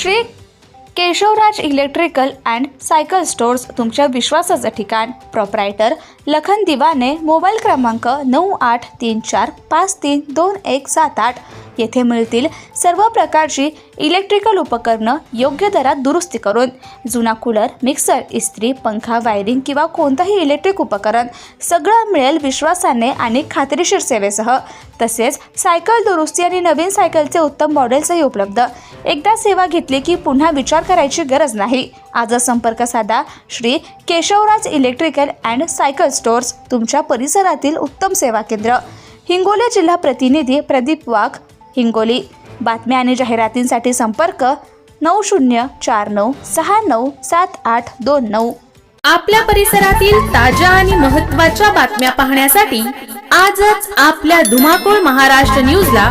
Shri Keshavraj electrical and cycle stores तुमच्या विश्वासाचं ठिकाण. प्रॉपरायटर लखन दिवाने मोबाईल क्रमांक नऊ आठ तीन चार पाच तीन दोन एक सात आठ. येथे मिळतील सर्व प्रकारची इलेक्ट्रिकल उपकरणं योग्य दरात दुरुस्ती करून. जुना कूलर मिक्सर इस्त्री पंखा वायरिंग किंवा कोणताही इलेक्ट्रिक उपकरण सगळं मिळेल विश्वासाने आणि खात्रीशीर सेवेसह. तसेच सायकल दुरुस्ती आणि नवीन सायकलचे उत्तम मॉडेल्सही उपलब्ध. एकदा सेवा घेतली की पुन्हा विचार करायची गरज नाही. आजच संपर्क साधा Shri Keshavraj electrical and cycle stores तुमच्या परिसरातील उत्तम सेवा केंद्र. हिंगोली जिल्हा प्रतिनिधी प्रदीप वाघ हिंगोली. बातम्या आणि जाहिरातींसाठी संपर्क नऊ शून्य चार नऊ सहा नऊ सात आठ दोन नऊ. आपल्या परिसरातील ताज्या आणि महत्त्वाच्या बातम्या पाहण्यासाठी आजच आपल्या धुमाकूळ महाराष्ट्र न्यूजला